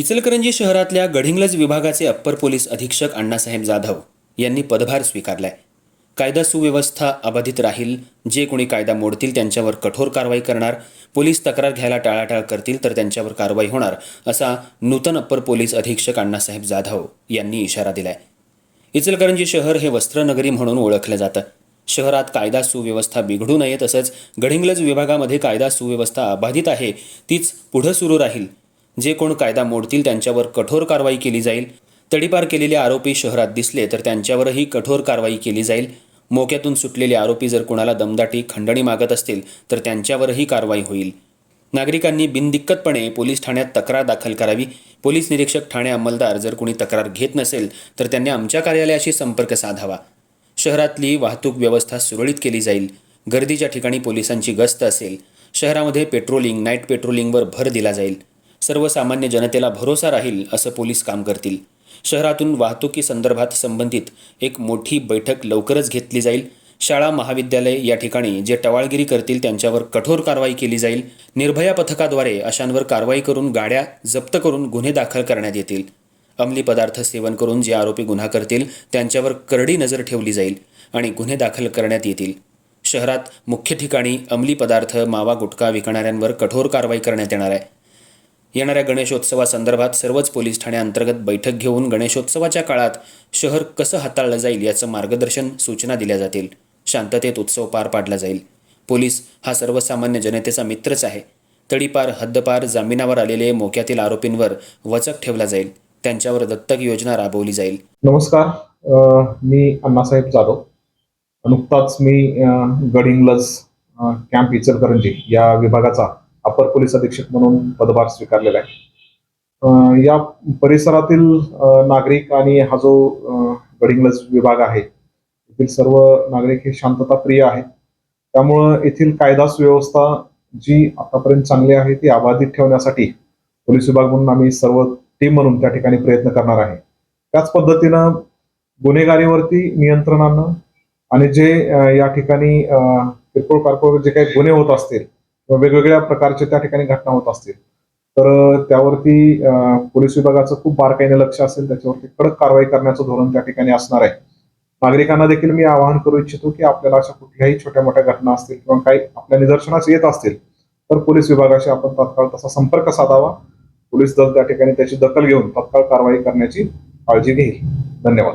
इचलकरंजी शहरातल्या गडिंग्लज विभागाचे upper police अधीक्षक अण्णासाहेब जाधव यांनी पदभार स्वीकारलाय. कायदा सुव्यवस्था अबाधित राहील जे कोणी कायदा मोडतील त्यांच्यावर कठोर कारवाई करणार पोलीस तक्रार घ्यायला टाळाटाळ करतील तर त्यांच्यावर कारवाई होणार असा नूतन अप्पर पोलीस अधीक्षक अण्णासाहेब जाधव यांनी इशारा दिलाय. इचलकरंजी शहर हे वस्त्रनगरी म्हणून ओळखलं जातं. शहरात कायदा सुव्यवस्था बिघडू नये तसंच गडिंग्लज विभागामध्ये कायदा सुव्यवस्था अबाधित आहे तीच पुढं सुरू राहील. जे कोण कायदा मोडतील त्यांच्यावर कठोर कारवाई केली जाईल. तडीपार केलेले आरोपी शहरात दिसले तर त्यांच्यावरही कठोर कारवाई केली जाईल. मोक्यातून सुटलेले आरोपी जर कोणाला दमदाटी खंडणी मागत असतील तर त्यांच्यावरही कारवाई होईल. नागरिकांनी बिनदिक्कतपणे पोलीस ठाण्यात तक्रार दाखल करावी. पोलीस निरीक्षक ठाणे अंमलदार जर कोणी तक्रार घेत नसेल तर त्यांनी आमच्या कार्यालयाशी संपर्क साधावा. शहरातली वाहतूक व्यवस्था सुरळीत केली जाईल. गर्दीच्या ठिकाणी पोलिसांची गस्त असेल. शहरामध्ये पेट्रोलिंग नाईट पेट्रोलिंगवर भर दिला जाईल. सर्वसामान्य जनतेला भरोसा राहील असं पोलीस काम करतील. शहरातून वाहतुकी संदर्भात संबंधित एक मोठी बैठक लवकरच घेतली जाईल. शाळा महाविद्यालय या ठिकाणी जे टवाळगिरी करतील त्यांच्यावर कठोर कारवाई केली जाईल. निर्भया पथकाद्वारे अशांवर कारवाई करून गाड्या जप्त करून गुन्हे दाखल करण्यात येतील. अंमली पदार्थ सेवन करून जे आरोपी गुन्हा करतील त्यांच्यावर करडी नजर ठेवली जाईल आणि गुन्हे दाखल करण्यात येतील. शहरात मुख्य ठिकाणी अंमली पदार्थ मावा गुटखा विकणाऱ्यांवर कठोर कारवाई करण्यात येणार आहे. येणाऱ्या गणेशोत्सवासंदर्भात सर्वच पोलीस ठाण्याअंतर्गत बैठक घेऊन गणेशोत्सवाच्या काळात शहर कसं हाताळलं जाईल याचं मार्गदर्शन सूचना दिल्या जातील. शांततेत उत्सव पार पाडला जाईल. पोलीस हा सर्वसामान्य जनतेचा मित्रच आहे. तडीपार हद्दपार जामिनावर आलेले मोक्यातील आरोपींवर वचक ठेवला जाईल. त्यांच्यावर दत्तक योजना राबवली जाईल. नमस्कार. मी अण्णासाहेब जाधव. नुकताच मी अ, गडिंग्लज कॅम्प इचलकरंजी या विभागाचा अपर पोलीस अधीक्षक म्हणून पदभार स्वीकारलेला आहे. या परिसरातील नागरिक आणि हा जो अ, गडिंग्लज विभाग आहे येथील सर्व नागरिक हे शांतताप्रिय आहेत. त्यामुळं येथील कायदा सुव्यवस्था जी आतापर्यंत चांगली आहे ती अबाधित ठेवण्यासाठी पोलीस विभाग म्हणून आम्ही सर्व टीम म्हणून त्या ठिकाणी प्रयत्न करणार आहे. त्याच पद्धतीनं गुन्हेगारीवरती नियंत्रणानं आणि जे या ठिकाणी किरकोळ कारकोळ जे काही गुन्हे होत असतील वेगवेगळ्या प्रकारचे त्या ठिकाणी घटना होत असतील. तर त्यावरती पोलीस विभागाचं खूप बारकाईने लक्ष असेल त्याच्यावरती कडक कारवाई करण्याचं धोरण त्या ठिकाणी असणार आहे. नागरिकांना देखील मी आवाहन करू इच्छितो की आपल्याला अशा कुठल्याही छोट्या मोठ्या घटना असतील किंवा काही आपल्या निदर्शनास येत असतील तर पोलीस विभागाशी आपण तात्काळ तसा संपर्क साधावा. पोलीस दल त्या ठिकाणी त्याची दखल घेऊन तात्काळ कारवाई करण्याची काळजी घेईल. धन्यवाद.